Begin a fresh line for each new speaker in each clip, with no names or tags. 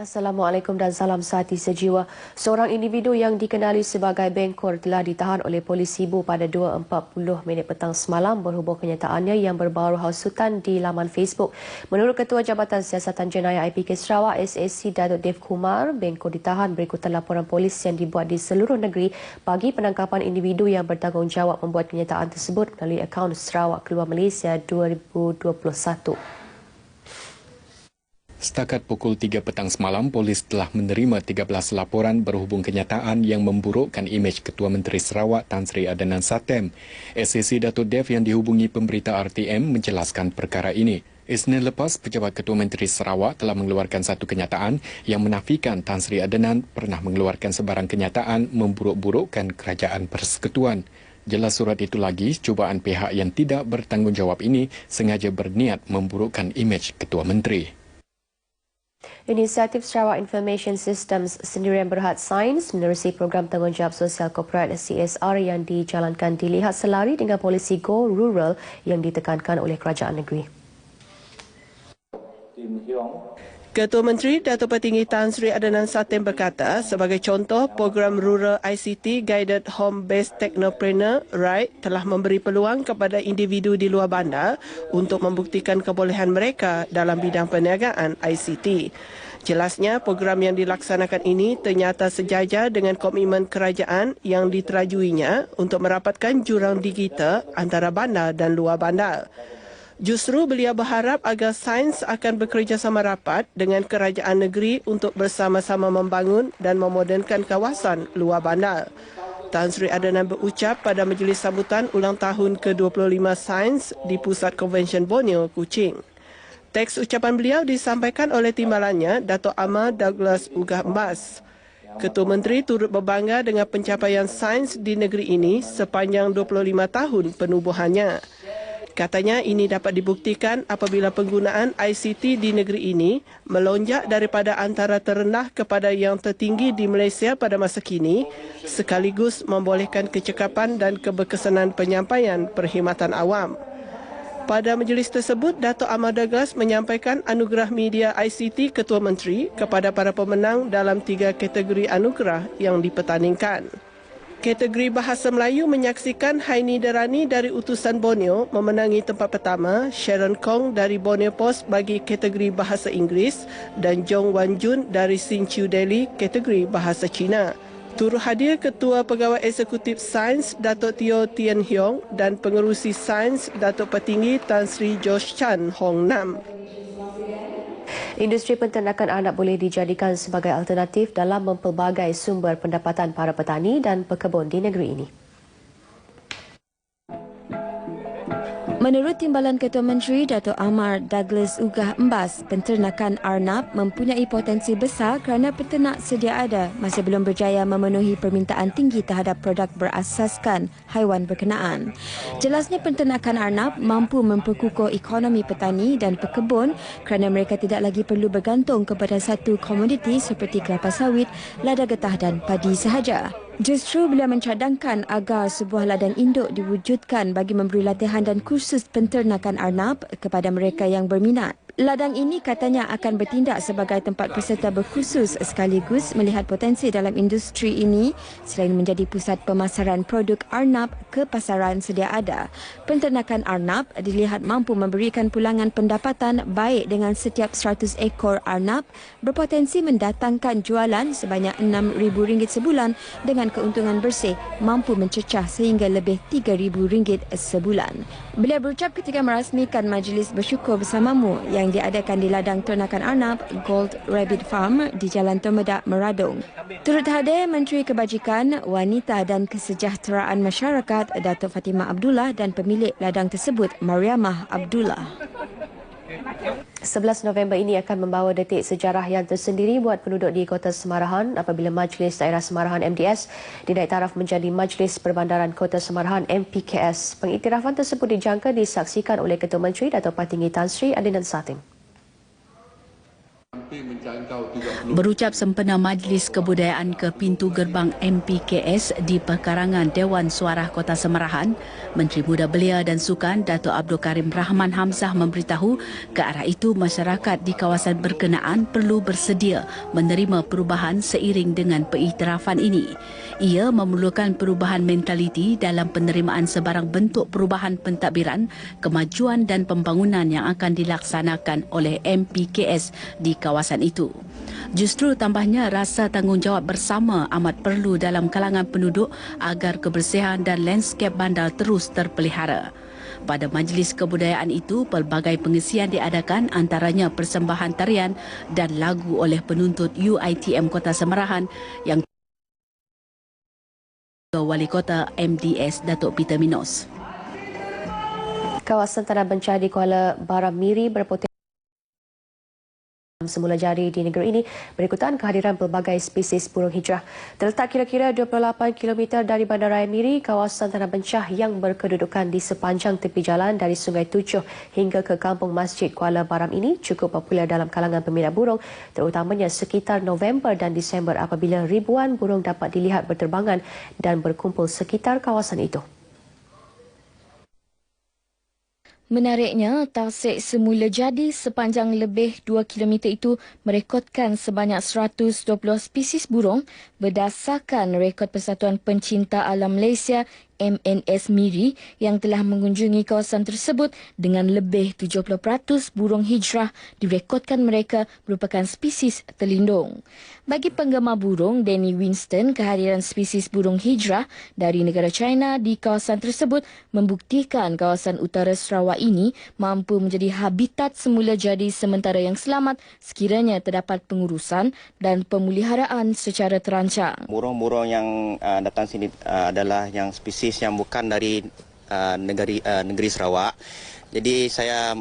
Assalamualaikum dan salam sehati sejiwa. Seorang individu yang dikenali sebagai Bengkor telah ditahan oleh polis Sibu pada 2.40 minit petang semalam berhubung kenyataannya yang berbaru hasutan di laman Facebook. Menurut Ketua Jabatan Siasatan Jenayah IPK Sarawak SAC Datuk Dev Kumar, Bengkor ditahan berikutan laporan polis yang dibuat di seluruh negeri bagi penangkapan individu yang bertanggungjawab membuat kenyataan tersebut melalui akaun Sarawak Keluar Malaysia 2021.
Setakat pukul 3 petang semalam, polis telah menerima 13 laporan berhubung kenyataan yang memburukkan imej Ketua Menteri Sarawak Tan Sri Adenan Satem. SAC Datuk Dev yang dihubungi pemberita RTM menjelaskan perkara ini. Isnin lepas, Pejabat Ketua Menteri Sarawak telah mengeluarkan satu kenyataan yang menafikan Tan Sri Adenan pernah mengeluarkan sebarang kenyataan memburuk-burukkan kerajaan persekutuan. Jelas surat itu lagi, cubaan pihak yang tidak bertanggungjawab ini sengaja berniat memburukkan imej Ketua Menteri.
Inisiatif Sarawak Information Systems Sendirian Berhad Sains menerusi program tanggungjawab sosial korporat CSR yang dijalankan dilihat selari dengan polisi Go Rural yang ditekankan oleh kerajaan negeri.
Ketua Menteri Datuk Petinggi Tan Sri Adenan Satem berkata, sebagai contoh, program Rural ICT Guided Home Based Technopreneur RIGHT telah memberi peluang kepada individu di luar bandar untuk membuktikan kebolehan mereka dalam bidang perniagaan ICT. Jelasnya, program yang dilaksanakan ini ternyata sejajar dengan komitmen kerajaan yang diterajuinya untuk merapatkan jurang digital antara bandar dan luar bandar. Justru beliau berharap agar sains akan bekerjasama rapat dengan kerajaan negeri untuk bersama-sama membangun dan memodernkan kawasan luar bandar. Tan Sri Adenan berucap pada majlis sambutan ulang tahun ke-25 sains di Pusat Konvensyen Borneo, Kuching. Teks ucapan beliau disampaikan oleh timbalannya, Dato' Ahmad Douglas Ugah Mbas. Ketua Menteri turut berbangga dengan pencapaian sains di negeri ini sepanjang 25 tahun penubuhannya. Katanya ini dapat dibuktikan apabila penggunaan ICT di negeri ini melonjak daripada antara terendah kepada yang tertinggi di Malaysia pada masa kini sekaligus membolehkan kecekapan dan keberkesanan penyampaian perkhidmatan awam. Pada majlis tersebut, Dato' Ahmad Douglas menyampaikan anugerah media ICT Ketua Menteri kepada para pemenang dalam tiga kategori anugerah yang dipertandingkan. Kategori Bahasa Melayu menyaksikan Haini Derani dari Utusan Borneo memenangi tempat pertama, Sharon Kong dari Borneo Post bagi kategori Bahasa Inggeris dan Jong Wan Jun dari Sinchu Delhi kategori Bahasa Cina. Turut hadir Ketua Pegawai Eksekutif Sains Datuk Teo Tien Hiong dan Pengerusi Sains Datuk Petinggi Tan Sri Josh Chan Hong Nam.
Industri penternakan anak boleh dijadikan sebagai alternatif dalam mempelbagai sumber pendapatan para petani dan pekebun di negeri ini.
Menurut Timbalan Ketua Menteri Dato' Amar Douglas Ugah Embas, penternakan Arnab mempunyai potensi besar kerana peternak sedia ada masih belum berjaya memenuhi permintaan tinggi terhadap produk berasaskan haiwan berkenaan. Jelasnya penternakan Arnab mampu memperkukuh ekonomi petani dan pekebun kerana mereka tidak lagi perlu bergantung kepada satu komoditi seperti kelapa sawit, lada getah dan padi sahaja. Justru beliau mencadangkan agar sebuah ladang induk diwujudkan bagi memberi latihan dan kursus penternakan arnab kepada mereka yang berminat. Ladang ini katanya akan bertindak sebagai tempat peserta berkhusus sekaligus melihat potensi dalam industri ini selain menjadi pusat pemasaran produk Arnab ke pasaran sedia ada. Penternakan Arnab dilihat mampu memberikan pulangan pendapatan baik dengan setiap 100 ekor Arnab berpotensi mendatangkan jualan sebanyak RM6,000 sebulan dengan keuntungan bersih mampu mencecah sehingga lebih RM3,000 sebulan. Beliau berucap ketika merasmikan majlis bersyukur bersamamu yang diadakan di ladang ternakan Arnab Gold Rabbit Farm di Jalan Temedak Meradong. Turut hadir Menteri Kebajikan, Wanita dan Kesejahteraan Masyarakat Datuk Fatimah Abdullah dan pemilik ladang tersebut Mariamah Abdullah.
11 November ini akan membawa detik sejarah yang tersendiri buat penduduk di Kota Semarahan apabila Majlis Daerah Semarahan MDS dinaik taraf menjadi Majlis Perbandaran Kota Semarahan MPKS. Pengiktirafan tersebut dijangka disaksikan oleh Ketua Menteri Datuk Patinggi Tan Sri Adinan Satim.
Berucap sempena Majlis Kebudayaan ke pintu gerbang MPKS di pekarangan Dewan Suara Kota Semerahan, Menteri Muda Belia dan Sukan Datuk Abdul Karim Rahman Hamzah memberitahu ke arah itu masyarakat di kawasan berkenaan perlu bersedia menerima perubahan seiring dengan peiktirafan ini. Ia memerlukan perubahan mentaliti dalam penerimaan sebarang bentuk perubahan pentadbiran, kemajuan dan pembangunan yang akan dilaksanakan oleh MPKS di kawasan itu. Justru tambahnya rasa tanggungjawab bersama amat perlu dalam kalangan penduduk agar kebersihan dan landscape bandar terus terpelihara. Pada majlis kebudayaan itu, pelbagai pengisian diadakan antaranya persembahan tarian dan lagu oleh penuntut UITM Kota Semerahan yang Wali Kota MDS Datuk Peter Minos.
Kawasan Tanah Bencah di Kuala Baramiri berpotensi semula jari di negeri ini berikutan kehadiran pelbagai spesies burung hijrah. Terletak kira-kira 28 km dari Bandaraya Miri, kawasan Tanah Bencah yang berkedudukan di sepanjang tepi jalan dari Sungai Tujuh hingga ke Kampung Masjid Kuala Baram ini cukup popular dalam kalangan peminat burung terutamanya sekitar November dan Disember apabila ribuan burung dapat dilihat berterbangan dan berkumpul sekitar kawasan itu.
Menariknya, tasik semula jadi sepanjang lebih 2 km itu merekodkan sebanyak 120 spesies burung berdasarkan rekod Persatuan Pencinta Alam Malaysia MNS Miri yang telah mengunjungi kawasan tersebut dengan lebih 70% burung hijrah direkodkan mereka merupakan spesies terlindung. Bagi penggemar burung, Danny Winston, kehadiran spesies burung hijrah dari negara China di kawasan tersebut membuktikan kawasan utara Sarawak ini mampu menjadi habitat semula jadi sementara yang selamat sekiranya terdapat pengurusan dan pemeliharaan secara terancang.
Burung-burung yang uh, datang sini uh, adalah yang spesies yang bukan dari uh, negeri uh, negeri Sarawak. Jadi saya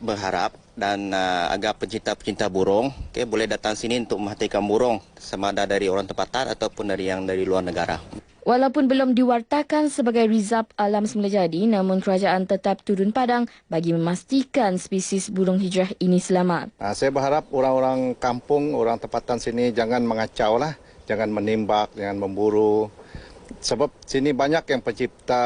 berharap dan uh, agar pencinta-pencinta burung okay, boleh datang sini untuk memperhatikan burung sama ada dari orang tempatan ataupun dari yang dari luar negara.
Walaupun belum diwartakan sebagai rizab alam semula jadi, namun kerajaan tetap turun padang bagi memastikan spesies burung hijrah ini selamat.
Uh, saya berharap orang-orang kampung, orang tempatan sini jangan mengacau lah, jangan menimbak, jangan memburu. Sebab sini banyak yang pencipta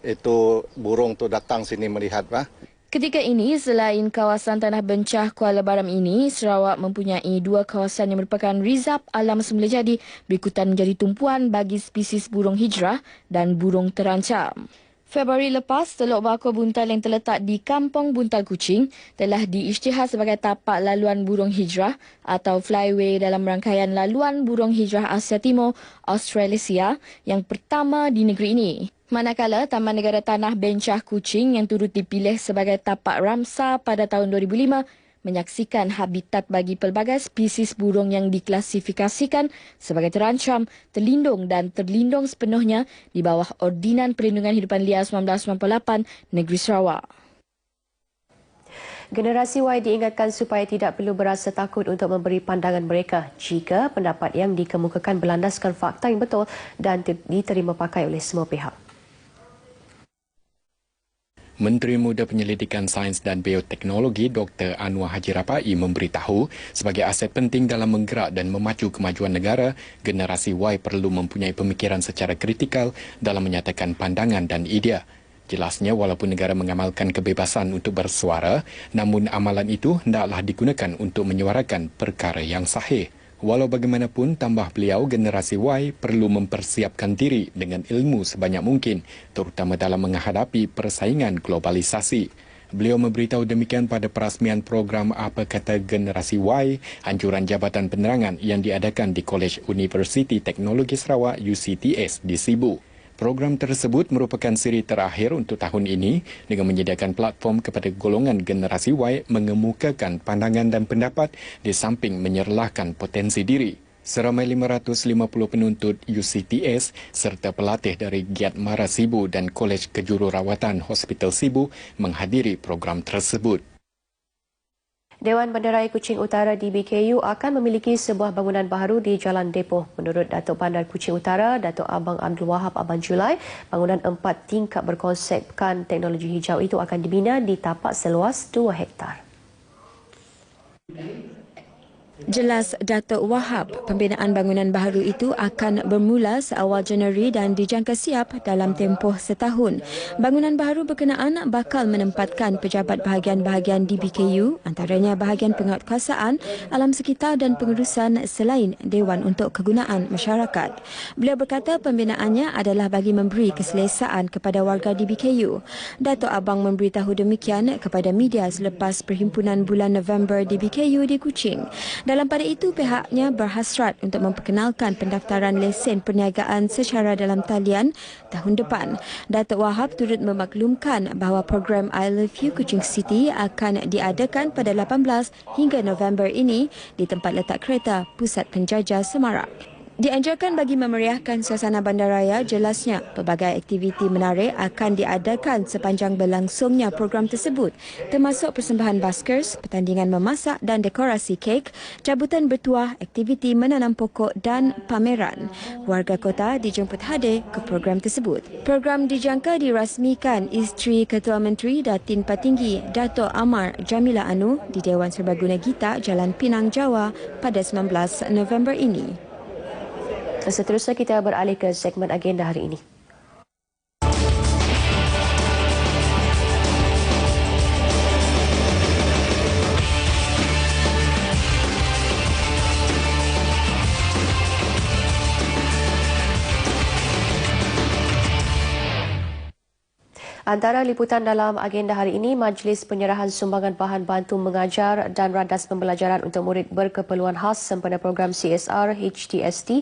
itu burung tu datang sini melihat lah.
Ketika ini, selain kawasan Tanah Bencah Kuala Baram ini, Sarawak mempunyai dua kawasan yang merupakan rizab alam semula jadi berikutan menjadi tumpuan bagi spesies burung hijrah dan burung terancam. Februari lepas, Teluk Bakor Buntal yang terletak di Kampung Buntal Kuching telah diisytihar sebagai tapak laluan burung hijrah atau flyway dalam rangkaian laluan burung hijrah Asia Timur Australasia yang pertama di negeri ini. Manakala Taman Negara Tanah Bencah Kuching yang turut dipilih sebagai tapak Ramsar pada tahun 2005 menyaksikan habitat bagi pelbagai spesies burung yang diklasifikasikan sebagai terancam, terlindung dan terlindung sepenuhnya di bawah Ordinan Perlindungan Hidupan Liar 1998 Negeri Sarawak.
Generasi Y diingatkan supaya tidak perlu berasa takut untuk memberi pandangan mereka jika pendapat yang dikemukakan berlandaskan fakta yang betul dan diterima pakai oleh semua pihak.
Menteri Muda Penyelidikan Sains dan Bioteknologi Dr. Anwar Haji Rapai memberitahu sebagai aset penting dalam menggerak dan memacu kemajuan negara, generasi Y perlu mempunyai pemikiran secara kritikal dalam menyatakan pandangan dan idea. Jelasnya walaupun negara mengamalkan kebebasan untuk bersuara, namun amalan itu hendaklah digunakan untuk menyuarakan perkara yang sahih. Walau bagaimanapun, tambah beliau, generasi Y perlu mempersiapkan diri dengan ilmu sebanyak mungkin, terutama dalam menghadapi persaingan globalisasi. Beliau memberitahu demikian pada perasmian program Apa Kata Generasi Y, anjuran Jabatan Penerangan yang diadakan di Kolej Universiti Teknologi Sarawak UCTS di Sibu. Program tersebut merupakan siri terakhir untuk tahun ini dengan menyediakan platform kepada golongan generasi Y mengemukakan pandangan dan pendapat di samping menyerlahkan potensi diri. Seramai 550 penuntut UCTS serta pelatih dari Giat Mara Sibu dan Kolej Kejururawatan Hospital Sibu menghadiri program tersebut.
Dewan Bandaraya Kuching Utara di BKU akan memiliki sebuah bangunan baru di Jalan Depoh. Menurut Datuk Bandar Kuching Utara, Datuk Abang Abdul Wahab Abang Julai, bangunan empat tingkat berkonsepkan teknologi hijau itu akan dibina di tapak seluas 2 hektar.
Jelas Datuk Wahab, pembinaan bangunan baharu itu akan bermula seawal Januari dan dijangka siap dalam tempoh setahun. Bangunan baharu berkenaan bakal menempatkan pejabat bahagian-bahagian DBKU, antaranya bahagian penguatkuasaan, alam sekitar dan pengurusan selain Dewan untuk Kegunaan Masyarakat. Beliau berkata pembinaannya adalah bagi memberi keselesaan kepada warga DBKU. Datuk Abang memberitahu demikian kepada media selepas perhimpunan bulan November DBKU di Kuching. Dalam pada itu, pihaknya berhasrat untuk memperkenalkan pendaftaran lesen perniagaan secara dalam talian tahun depan. Datuk Wahab turut memaklumkan bahawa program I Love You Kuching City akan diadakan pada 18 hingga November ini di tempat letak kereta Pusat Penjajah Semarak. Dianjurkan bagi memeriahkan suasana bandaraya, jelasnya pelbagai aktiviti menarik akan diadakan sepanjang berlangsungnya program tersebut, termasuk persembahan baskers, pertandingan memasak dan dekorasi kek, cabutan bertuah, aktiviti menanam pokok dan pameran. Warga kota dijemput hadir ke program tersebut. Program dijangka dirasmikan isteri Ketua Menteri Datin Patinggi Dato' Amar Jamila Anu di Dewan Serbaguna Gita, Jalan Pinang, Jawa pada 19 November ini.
Seterusnya kita beralih ke segmen agenda hari ini. Antara liputan dalam agenda hari ini, Majlis Penyerahan Sumbangan Bahan Bantu Mengajar dan Radas Pembelajaran untuk Murid Berkeperluan Khas sempena program CSR HTST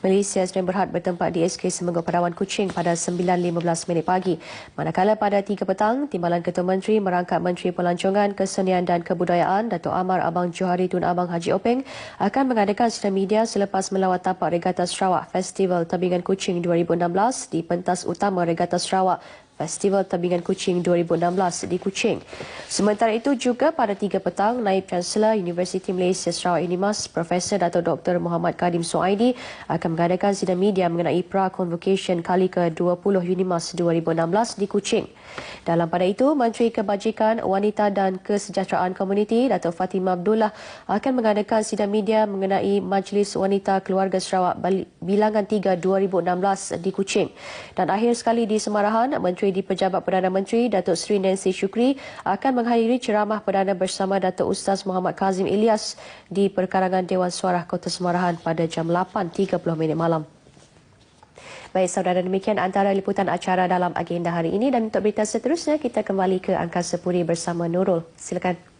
Malaysia sedang berhad bertempat di SK Semenggo Padawan Kuching pada 9.15 minit pagi. Manakala pada 3 petang, Timbalan Ketua Menteri merangkap Menteri Pelancongan, Kesenian dan Kebudayaan Datuk Amar Abang Johari Tun Abang Haji Openg akan mengadakan sidang media selepas melawat tapak Regata Sarawak Festival Tebingan Kuching 2016 di pentas utama Regata Sarawak Festival Tebingan Kuching 2016 di Kuching. Sementara itu juga pada 3 petang, Naib Chancellor Universiti Malaysia Sarawak Unimas, Profesor Dato Dr. Muhammad Kadim Suaidi akan mengadakan sidang media mengenai pra-convocation kali ke-20 Unimas 2016 di Kuching. Dalam pada itu, Menteri Kebajikan, Wanita dan Kesejahteraan Komuniti Dato Fatimah Abdullah akan mengadakan sidang media mengenai Majlis Wanita Keluarga Sarawak Bilangan 3 2016 di Kuching. Dan akhir sekali di Semarahan, Menteri Menteri di Pejabat Perdana Menteri Datuk Seri Nancy Shukri akan menghadiri ceramah perdana bersama Datuk Ustaz Muhammad Kazim Ilyas di perkarangan Dewan Suara Kota Semarahan pada jam 8.30 minit malam. Baik, saudara demikian antara liputan acara dalam agenda hari ini dan untuk berita seterusnya kita kembali ke Angkasa Puri bersama Nurul. Silakan.